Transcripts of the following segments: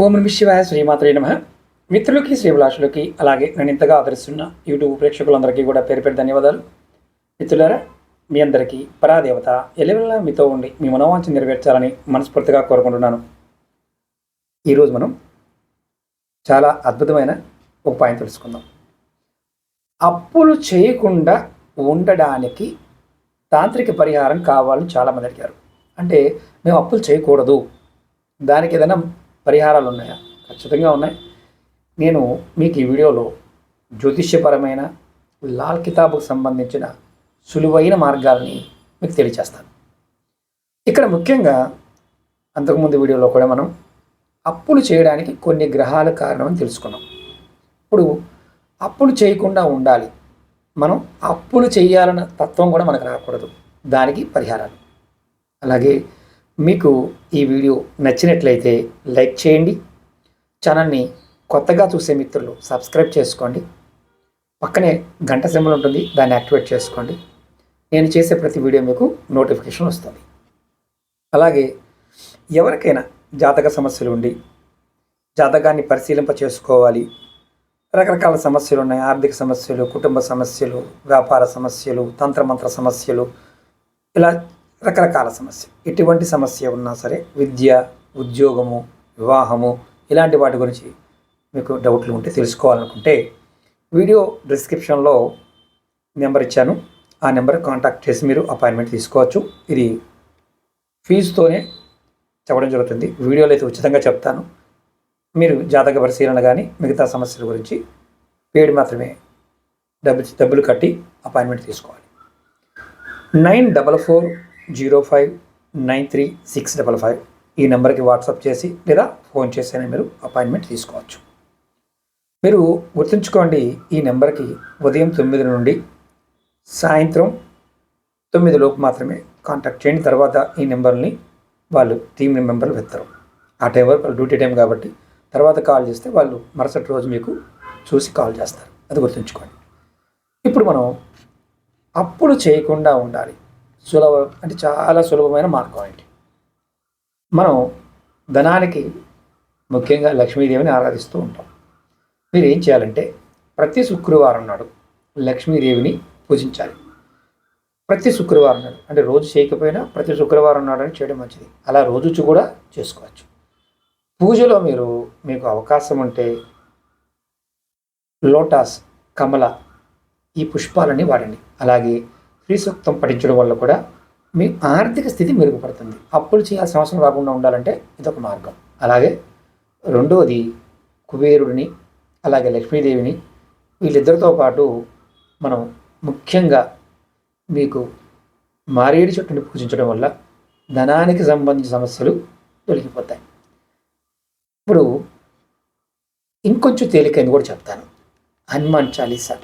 ఓం నమ శివాయ శ్రీమాత్రే నమ. మిత్రులకి శ్రీభిలాషులకి అలాగే నేను ఇంతగా ఆదరిస్తున్న యూట్యూబ్ ప్రేక్షకులందరికీ కూడా పేరు పేరు ధన్యవాదాలు. మిత్రులారా మీ అందరికీ పరాదేవత ఎలవెల్లా మీతో ఉండి మీ మనోవాంఛ నెరవేర్చాలని మనస్ఫూర్తిగా కోరుకుంటున్నాను. ఈరోజు మనం చాలా అద్భుతమైన ఉపాయం తెలుసుకుందాం. అప్పులు చేయకుండా ఉండడానికి తాంత్రిక పరిహారం కావాలని చాలామంది అడిగారు. అంటే మేము అప్పులు చేయకూడదు. దానికి ఏదైనా పరిహారాలు ఉన్నాయా ఖచ్చితంగా ఉన్నాయి. నేను మీకు ఈ వీడియోలో జ్యోతిష్యపరమైన లాల్ కితాబుకు సంబంధించిన సులువైన మార్గాల్ని మీకు తెలియచేస్తాను. ఇక్కడ ముఖ్యంగా అంతకుముందు వీడియోలో కూడా మనం అప్పులు చేయడానికి కొన్ని గ్రహాల కారణం తెలుసుకున్నాం. ఇప్పుడు అప్పులు చేయకుండా ఉండాలి. మనం అప్పులు చేయాలన్న తత్వం కూడా మనకు రాకూడదు. దానికి పరిహారాలు. అలాగే మీకు ఈ వీడియో నచ్చినట్లయితే లైక్ చేయండి. ఛానల్ని కొత్తగా చూసే మిత్రులు సబ్స్క్రైబ్ చేసుకోండి. పక్కనే గంట సింబల్ ఉంటుంది దాన్ని యాక్టివేట్ చేసుకోండి. నేను చేసే ప్రతి వీడియో మీకు నోటిఫికేషన్ వస్తుంది. అలాగే ఎవరికైనా జాతక సమస్యలు ఉండి జాతకాన్ని పరిశీలింప చేసుకోవాలి. రకరకాల సమస్యలు ఉన్నాయి. ఆర్థిక సమస్యలు కుటుంబ సమస్యలు వ్యాపార సమస్యలు తంత్రమంత్ర సమస్యలు ఇలా రకరకాల సమస్య. ఎటువంటి సమస్య ఉన్నా సరే విద్య ఉద్యోగము వివాహము ఇలాంటి వాటి గురించి మీకు డౌట్లు ఉంటే తెలుసుకోవాలనుకుంటే వీడియో డిస్క్రిప్షన్లో నెంబర్ ఇచ్చాను. ఆ నెంబర్ కాంటాక్ట్ చేసి మీరు అపాయింట్మెంట్ తీసుకోవచ్చు. ఇది ఫీజుతోనే చెప్పడం జరుగుతుంది. వీడియోలో అయితే ఉచితంగా చెప్తాను. మీరు జాతక పరిశీలన కానీ మిగతా సమస్యల గురించి పేడు మాత్రమే డబ్బు డబ్బులు కట్టి అపాయింట్మెంట్ తీసుకోవాలి. Nine double four zero five nine three six double five ఈ నెంబర్కి వాట్సాప్ చేసి లేదా ఫోన్ చేసైనా మీరు అపాయింట్మెంట్ తీసుకోవచ్చు. మీరు గుర్తుంచుకోండి ఈ నెంబర్కి ఉదయం తొమ్మిది నుండి సాయంత్రం తొమ్మిది లోపు మాత్రమే కాంటాక్ట్ చేయండి. తర్వాత ఈ నెంబర్ని వాళ్ళు టీం మెంబర్లు పెడతారు. ఆ టైం వరకు వాళ్ళు డ్యూటీ టైం కాబట్టి తర్వాత కాల్ చేస్తే వాళ్ళు మరుసటి రోజు మీకు చూసి కాల్ చేస్తారు. అది గుర్తుంచుకోండి. ఇప్పుడు మనం అప్పులు చేయకుండా ఉండాలి. సులభ అంటే చాలా సులభమైన మార్గం ఏంటి? మనం ధనానికి ముఖ్యంగా లక్ష్మీదేవిని ఆరాధిస్తూ ఉంటాం. మీరు ఏం చేయాలంటే ప్రతి శుక్రవారం నాడు లక్ష్మీదేవిని పూజించాలి. ప్రతి శుక్రవారం నాడు అంటే రోజు చేయకపోయినా ప్రతి శుక్రవారం నాడు అని చేయడం మంచిది. అలా రోజు కూడా చేసుకోవచ్చు. పూజలో మీరు మీకు అవకాశం ఉంటే లోటాస్ కమల ఈ పుష్పాలని వాడండి. అలాగే శ్రీ సూక్తం పఠించడం వల్ల కూడా మీ ఆర్థిక స్థితి మెరుగుపడుతుంది. అప్పులు చేయాల్సిన అవసరం రాకుండా ఉండాలంటే ఇదొక మార్గం. అలాగే రెండవది కుబేరుడిని అలాగే లక్ష్మీదేవిని వీళ్ళిద్దరితో పాటు మనం ముఖ్యంగా మీకు మారేడు చెట్టుని పూజించడం వల్ల ధనానికి సంబంధించిన సమస్యలు తొలగిపోతాయి. ఇప్పుడు ఇంకొంచెం తేలికైంది కూడా చెప్తాను. హనుమాన్ చాలీసా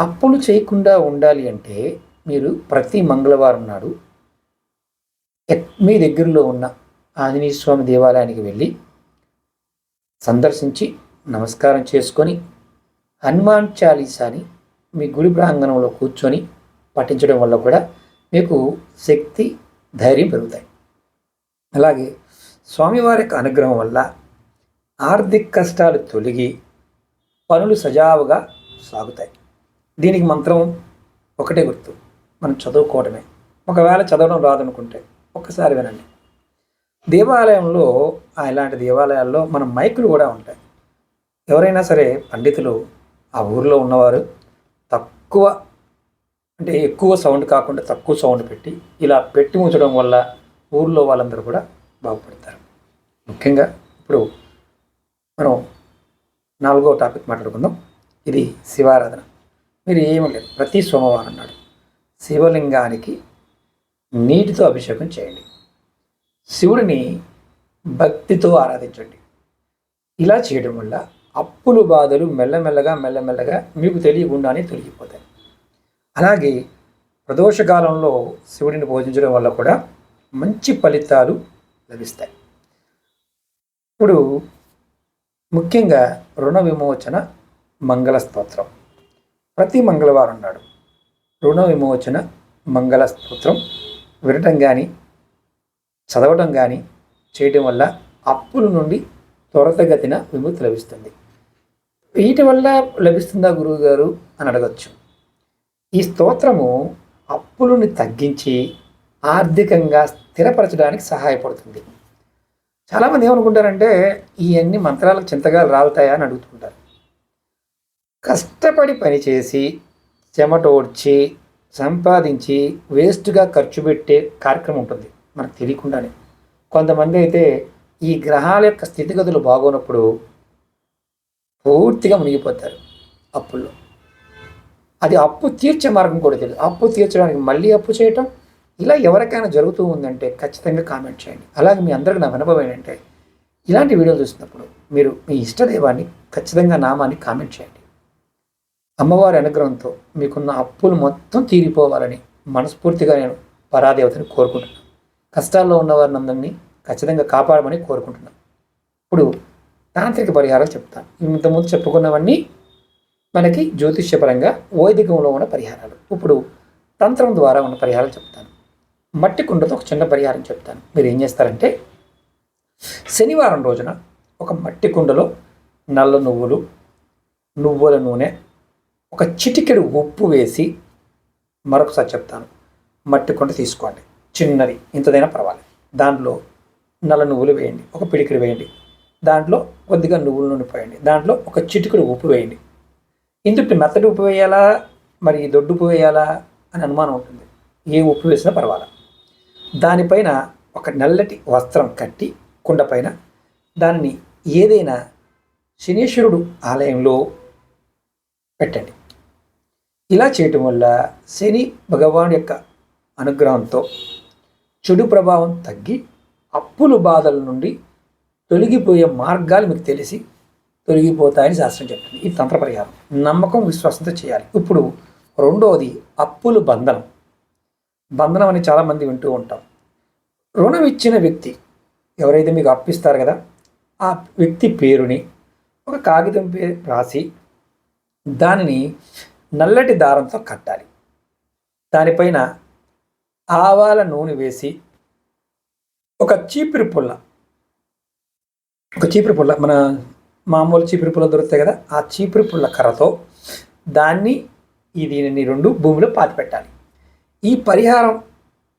అప్పులు చేయకుండా ఉండాలి అంటే మీరు ప్రతి మంగళవారం నాడు మీ దగ్గరలో ఉన్న ఆంజనేయ స్వామి దేవాలయానికి వెళ్ళి సందర్శించి నమస్కారం చేసుకొని హనుమాన్ చాలీసాని మీ గుడి ప్రాంగణంలో కూర్చొని పఠించడం వల్ల కూడా మీకు శక్తి ధైర్యం పెరుగుతాయి. అలాగే స్వామివారి యొక్క అనుగ్రహం వల్ల ఆర్థిక కష్టాలు తొలగి పనులు సజావుగా సాగుతాయి. దీనికి మంత్రం ఒకటే గుర్తు. మనం చదువుకోవడమే. ఒకవేళ చదవడం రాదనుకుంటే ఒక్కసారి వినండి. దేవాలయంలో ఇలాంటి దేవాలయాల్లో మన మైకులు కూడా ఉంటాయి. ఎవరైనా సరే పండితులు ఆ ఊరిలో ఉన్నవారు తక్కువ అంటే ఎక్కువ సౌండ్ కాకుండా తక్కువ సౌండ్ పెట్టి ఇలా పెట్టి ఉంచడం వల్ల ఊర్లో వాళ్ళందరూ కూడా బాగుపడతారు. ముఖ్యంగా ఇప్పుడు మనం నాలుగో టాపిక్ మాట్లాడుకుందాం. ఇది శివారాధన. మీరు ఏమి లేదు ప్రతి సోమవారం నాడు శివలింగానికి నీటితో అభిషేకం చేయండి. శివుడిని భక్తితో ఆరాధించండి. ఇలా చేయడం వల్ల అప్పులు బాధలు మెల్లమెల్లగా మెల్లమెల్లగా మీకు తెలియకుండానే తొలగిపోతాయి. అలాగే ప్రదోషకాలంలో శివుడిని పూజించడం వల్ల కూడా మంచి ఫలితాలు లభిస్తాయి. ఇప్పుడు ముఖ్యంగా రుణ విమోచన మంగళ స్తోత్రం. ప్రతి మంగళవారం నాడు రుణ విమోచన మంగళ స్తోత్రం. వినటం కానీ చదవటం కానీ చేయటం వల్ల అప్పుల నుండి త్వరతగతిన విముక్తి లభిస్తుంది. వీటి వల్ల లభిస్తుందా గురువు గారు అని అడగచ్చు. ఈ స్తోత్రము అప్పులను తగ్గించి ఆర్థికంగా స్థిరపరచడానికి సహాయపడుతుంది. చాలామంది ఏమనుకుంటారంటే ఇవన్నీ మంత్రాలకు చింతగా రాలుతాయా అని అడుగుతుంటారు. కష్టపడి పనిచేసి చెమటోడ్చి సంపాదించి వేస్ట్గా ఖర్చు పెట్టే కార్యక్రమం ఉంటుంది. మనకు తెలియకుండానే. కొంతమంది అయితే ఈ గ్రహాల యొక్క స్థితిగతులు బాగోనప్పుడు పూర్తిగా మునిగిపోతారు అప్పుల్లో. అది అప్పు తీర్చే మార్గం కూడా తెలియదు. అప్పు తీర్చడానికి మళ్ళీ అప్పు చేయటం ఇలా ఎవరికైనా జరుగుతూ ఉందంటే ఖచ్చితంగా కామెంట్ చేయండి. అలాగే మీ అందరికి నా అనుభవం ఏంటంటే ఇలాంటి వీడియోలు చూసినప్పుడు మీరు మీ ఇష్టదైవాన్ని ఖచ్చితంగా నామాన్ని కామెంట్ చేయండి. అమ్మవారి అనుగ్రహంతో మీకున్న అప్పులు మొత్తం తీరిపోవాలని మనస్ఫూర్తిగా నేను పరాదేవతని కోరుకుంటున్నాను. కష్టాల్లో ఉన్నవారిని అందరినీ ఖచ్చితంగా కాపాడమని కోరుకుంటున్నాను. ఇప్పుడు తాంత్రిక పరిహారాలు చెప్తాను. ఇంతకుముందు చెప్పుకున్నవన్నీ మనకి జ్యోతిష్యపరంగా వైదికంలో ఉన్న పరిహారాలు. ఇప్పుడు తంత్రం ద్వారా ఉన్న పరిహారాలు చెప్తాను. మట్టి కుండతో ఒక చిన్న పరిహారం చెప్తాను. మీరు ఏం చేస్తారంటే శనివారం రోజున ఒక మట్టి కుండలో నల్ల నువ్వులు నువ్వుల నూనె ఒక చిటికెడు ఉప్పు వేసి మరొకసారి చెప్తాను. మట్టి కొండ తీసుకోండి. చిన్నది ఇంతదైనా పర్వాలేదు. దాంట్లో నల్ల నువ్వులు వేయండి ఒక పిడికిడి వేయండి. దాంట్లో కొద్దిగా నువ్వుల నూనె పోయండి. దాంట్లో ఒక చిటికెడు ఉప్పు వేయండి. ఇంతటి మెత్తటి ఉప్పు వేయాలా? మరి దొడ్డు ఉప్పు వేయాలా? అని అనుమానం ఉంటుంది. ఏ ఉప్పు వేసినా పర్వాలా. దానిపైన ఒక నల్లటి వస్త్రం కట్టి కుండ పైన దానిని ఏదైనా శనీశ్వరుడు ఆలయంలో పెట్టండి. ఇలా చేయటం వల్ల శని భగవాన్ యొక్క అనుగ్రహంతో చెడు ప్రభావం తగ్గి అప్పులు బాధల నుండి తొలగిపోయే మార్గాలు మీకు తెలిసి తొలగిపోతాయని శాస్త్రం చెప్తుంది. ఈ తంత్ర పరిహారం. నమ్మకం విశ్వాసంతో చేయాలి. ఇప్పుడు రెండవది అప్పులు బంధనం. బంధనం అని చాలామంది వింటూ ఉంటాం. రుణం ఇచ్చిన వ్యక్తి ఎవరైతే మీకు అప్పిస్తారు కదా ఆ వ్యక్తి పేరుని ఒక కాగితం పేరు రాసి దానిని నల్లటి దారంతో కట్టాలి. దానిపైన ఆవాల నూనె వేసి ఒక చీపిరి పుల్ల ఒక చీపిరి పుల్ల మన మామూలు చీపిరి పుల్ల దొరుకుతాయి కదా ఆ చీపిరి పుల్ల కర్రతో దాన్ని ఈ దీనిని రెండు భూమిలో పాతి పెట్టాలి ఈ పరిహారం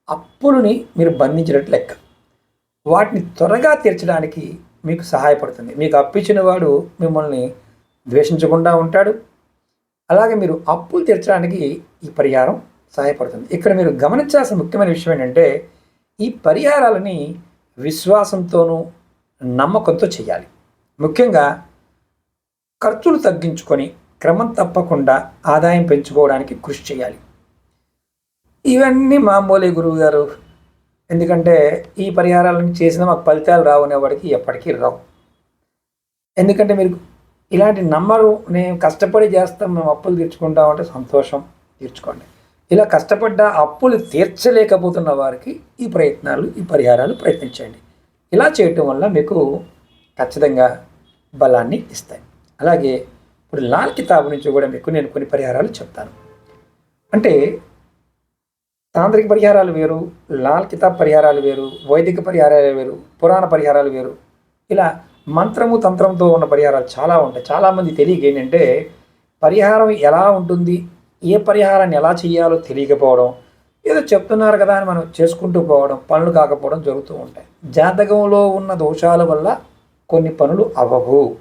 అప్పులని మీరు బంధించినట్టు లెక్క. వాటిని త్వరగా తీర్చడానికి మీకు సహాయపడుతుంది. మీకు అప్పించిన వాడు మిమ్మల్ని ద్వేషించకుండా ఉంటాడు. అలాగే మీరు అప్పులు తీర్చడానికి ఈ పరిహారం సహాయపడుతుంది. ఇక్కడ మీరు గమనించాల్సిన ముఖ్యమైన విషయం ఏంటంటే ఈ పరిహారాలని విశ్వాసంతోనూ నమ్మకంతో చేయాలి. ముఖ్యంగా ఖర్చులు తగ్గించుకొని క్రమం తప్పకుండా ఆదాయం పెంచుకోవడానికి కృషి చేయాలి. ఇవన్నీ మామూలే గురువు గారు ఎందుకంటే ఈ పరిహారాలను చేసిన మాకు ఫలితాలు రావు అనేవాడికి ఎప్పటికీ రావు. ఎందుకంటే మీరు ఇలాంటి నమ్మరు నేను కష్టపడి చేస్తాం మేము అప్పులు తీర్చుకుంటామంటే సంతోషం తీర్చుకోండి. ఇలా కష్టపడ్డ అప్పులు తీర్చలేకపోతున్న వారికి ఈ ప్రయత్నాలు ఈ పరిహారాలు ప్రయత్నించండి. ఇలా చేయటం వల్ల మీకు ఖచ్చితంగా బలాన్ని ఇస్తాయి. అలాగే ఇప్పుడు లాల్ కితాబు నుంచి కూడా మీకు నేను కొన్ని పరిహారాలు చెప్తాను. అంటే తాంత్రిక పరిహారాలు వేరు లాల్ కితాబ్ పరిహారాలు వేరు వైదిక పరిహారాలు వేరు పురాణ పరిహారాలు వేరు. ఇలా మంత్రము తంత్రంతో ఉన్న పరిహారాలు చాలా ఉంటాయి. చాలామంది తెలియక ఏంటంటే పరిహారం ఎలా ఉంటుంది ఏ పరిహారాన్ని ఎలా చేయాలో తెలియకపోవడం ఏదో చెప్తున్నారు కదా అని మనం చేసుకుంటూ పోవడం పనులు కాకపోవడం జరుగుతూ ఉంటాయి. జాతకంలో ఉన్న దోషాల వల్ల కొన్ని పనులు అవ్వవు.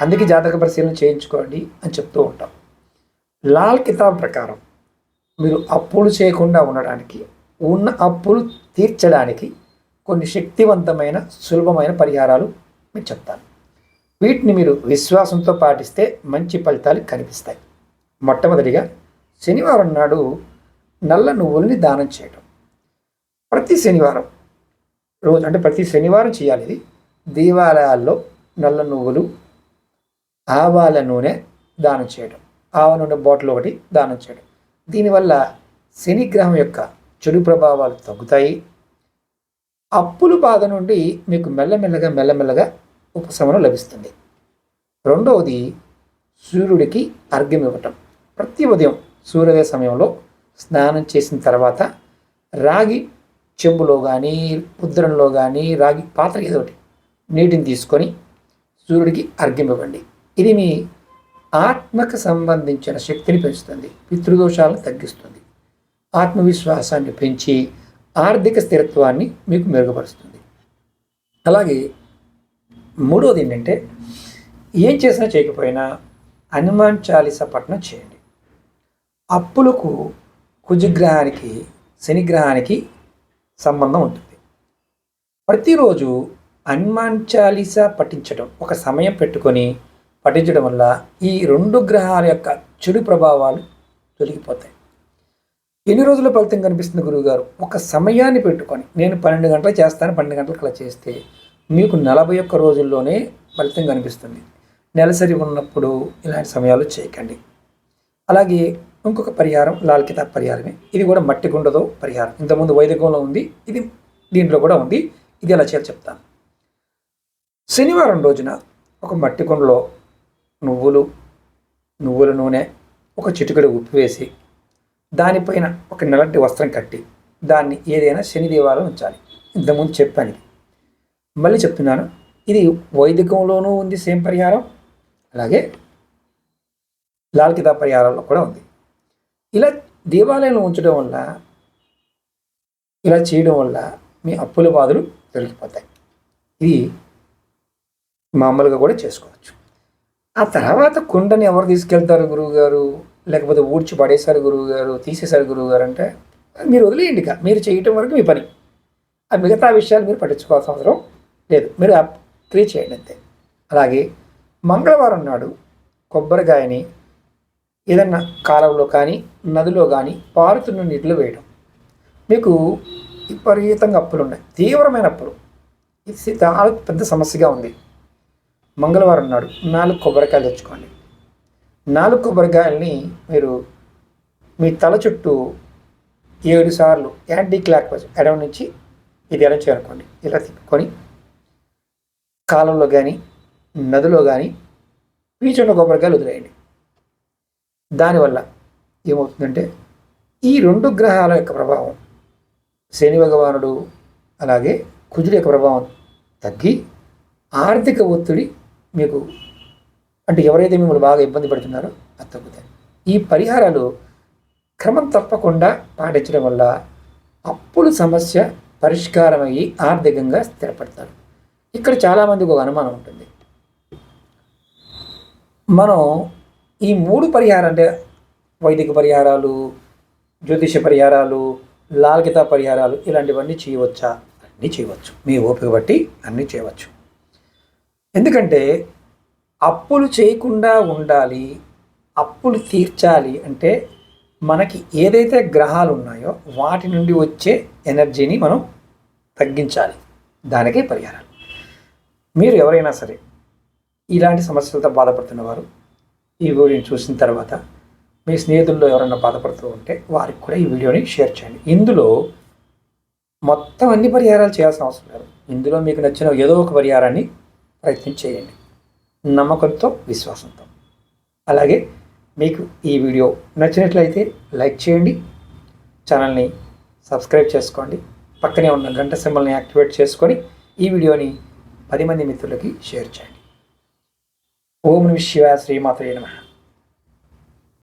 అందుకే జాతక పరిశీలన చేయించుకోండి అని చెప్తూ ఉంటాం. లాల్ కితాబ్ ప్రకారం మీరు అప్పులు చేయకుండా ఉండడానికి ఉన్న అప్పులు తీర్చడానికి కొన్ని శక్తివంతమైన సులభమైన పరిహారాలు మీకు చెప్తాను వీటిని మీరు విశ్వాసంతో పాటిస్తే మంచి ఫలితాలు కనిపిస్తాయి. మొట్టమొదటిగా శనివారం నాడు నల్ల నువ్వుల్ని దానం చేయడం ప్రతి శనివారం రోజు అంటే ప్రతి శనివారం చేయాలి ఇది. దేవాలయాల్లో నల్ల నువ్వులు ఆవాల నూనె దానం చేయడం ఆవ నూనె బాటిల్ ఒకటి దానం చేయడం దీనివల్ల శనిగ్రహం యొక్క చెడు ప్రభావాలు తగ్గుతాయి. అప్పుల బాధ నుండి మీకు మెల్లమెల్లగా మెల్లమెల్లగా ఉపశమనం లభిస్తుంది. రెండవది సూర్యుడికి అర్ఘ్యం ఇవ్వటం. ప్రతి ఉదయం సూర్యోదయ సమయంలో స్నానం చేసిన తర్వాత రాగి చెంబులో కానీ ముద్రంలో కానీ రాగి పాత్ర ఏదో ఒకటి నీటిని తీసుకొని సూర్యుడికి అర్ఘ్యమివ్వండి ఇది మీ ఆత్మకు సంబంధించిన శక్తిని పెంచుతుంది పితృదోషాలను తగ్గిస్తుంది. ఆత్మవిశ్వాసాన్ని పెంచి ఆర్థిక స్థిరత్వాన్ని మీకు మెరుగుపరుస్తుంది. అలాగే మూడవది ఏంటంటే ఏం చేసినా చేయకపోయినా హనుమాన్ చాలీస పఠనం చేయండి. అప్పులకు కుజగ్రహానికి శనిగ్రహానికి సంబంధం ఉంటుంది. ప్రతిరోజు హనుమాన్ చాలీస పఠించడం ఒక సమయం పెట్టుకొని పఠించడం వల్ల ఈ రెండు గ్రహాల యొక్క చెడు ప్రభావాలు తొలగిపోతాయి. ఎన్ని రోజుల ఫలితం కనిపిస్తుంది గురువుగారు? ఒక సమయాన్ని పెట్టుకొని నేను పన్నెండు గంటలు చేస్తాను పన్నెండు గంటలకు అలా చేస్తే మీకు నలభై ఒక్క రోజుల్లోనే ఫలితం కనిపిస్తుంది. నెలసరి ఉన్నప్పుడు ఇలాంటి సమయాలు చేయకండి. అలాగే ఇంకొక పరిహారం లాల్ కితాబ్ పరిహారమే. ఇది కూడా మట్టి కుండతో పరిహారం. ఇంతకుముందు వైదికంలో ఉంది ఇది దీంట్లో కూడా ఉంది. ఇది ఎలా చేయాలి చెప్తాను. శనివారం రోజున ఒక మట్టి కుండలో నువ్వులు నువ్వుల నూనె ఒక చిటికెడు ఉప్పు వేసి దానిపైన ఒక నల్లటి వస్త్రం కట్టి దాన్ని ఏదైనా శని దేవాలయం ఉంచాలి. ఇంతకుముందు చెప్పాను మళ్ళీ చెప్తున్నాను. ఇది వైదికంలోనూ ఉంది సేమ్ పరిహారం. అలాగే లాల్ కితాబ్ పరిహారంలో కూడా ఉంది. ఇలా దేవాలయంలో ఉంచడం వల్ల ఇలా చేయడం వల్ల మీ అప్పుల బాధలు తొలగిపోతాయి. ఇది మామూలుగా కూడా చేసుకోవచ్చు. ఆ తర్వాత కుండని ఎవరు తీసుకెళ్తారు గురువుగారు? లేకపోతే ఊడ్చి పడేశారు గురువు గారు తీసేశారు గురువు గారు అంటే మీరు వదిలేయండి ఇక. మీరు చేయటం వరకు మీ పని. ఆ మిగతా విషయాలు మీరు పట్టించుకోవాల్సిన అవసరం లేదు. మీరు క్రియేట్ చేయండి అంతే. అలాగే మంగళవారం నాడు కొబ్బరికాయని ఏదన్నా కాలంలో కానీ నదిలో కానీ పారుతున్న నీటిలో వేయడం. మీకు విపరీతంగా అప్పులు ఉన్నాయి. తీవ్రమైన అప్పులు. ఇది చాలా పెద్ద సమస్యగా ఉంది. మంగళవారం నాడు నాలుగు కొబ్బరికాయలు తెచ్చుకోండి. నాలుగు కొబ్బరికాయలని మీరు మీ తల చుట్టూ ఏడు సార్లు యాంటీ క్లాక్ వైజ్ ఎడవ నుంచి ఇది ఎడం చేరుకోండి ఇలా తిప్పుకొని కాలంలో కానీ నదిలో కానీ పీచున్న కొబ్బరికాయలు వదిలేయండి. దానివల్ల ఏమవుతుందంటే ఈ రెండు గ్రహాల యొక్క ప్రభావం శని భగవానుడు అలాగే కుజుడి యొక్క ప్రభావం తగ్గి ఆర్థిక ఒత్తిడి మీకు అంటే ఎవరైతే మిమ్మల్ని బాగా ఇబ్బంది పడుతున్నారో అది తగ్గుతాయి. ఈ పరిహారాలు క్రమం తప్పకుండా పాటించడం వల్ల అప్పుల సమస్య పరిష్కారమయ్యి ఆర్థికంగా స్థిరపడతారు. ఇక్కడ చాలామందికి ఒక అనుమానం ఉంటుంది. మనం ఈ మూడు పరిహారం అంటే వైదిక పరిహారాలు జ్యోతిష పరిహారాలు లాల్గిత పరిహారాలు ఇలాంటివన్నీ చేయవచ్చా? అన్నీ చేయవచ్చు. మీ ఓపిక బట్టి అన్నీ చేయవచ్చు. ఎందుకంటే అప్పులు చేయకుండా ఉండాలి అప్పులు తీర్చాలి అంటే మనకి ఏదైతే గ్రహాలు ఉన్నాయో వాటి నుండి వచ్చే ఎనర్జీని మనం తగ్గించాలి. దానికే పరిహారాలు. మీరు ఎవరైనా సరే ఇలాంటి సమస్యలతో బాధపడుతున్నవారు ఈ వీడియోని చూసిన తర్వాత మీ స్నేహితుల్లో ఎవరైనా బాధపడుతూ ఉంటే వారికి కూడా ఈ వీడియోని షేర్ చేయండి. ఇందులో మొత్తం అన్ని పరిహారాలు చేయాల్సిన అవసరం లేదు. ఇందులో మీకు నచ్చిన ఏదో ఒక పరిహారాన్ని ప్రయత్నం చేయండి. నమ్మకంతో విశ్వాసంతో. అలాగే మీకు ఈ వీడియో నచ్చినట్లయితే లైక్ చేయండి ఛానల్ని సబ్స్క్రైబ్ చేసుకోండి పక్కనే ఉన్న గంట సింబల్ని యాక్టివేట్ చేసుకొని ఈ వీడియోని పది మంది మిత్రులకి షేర్ చేయండి. ఓం నమ శివాయ శ్రీమాత్రే నమః.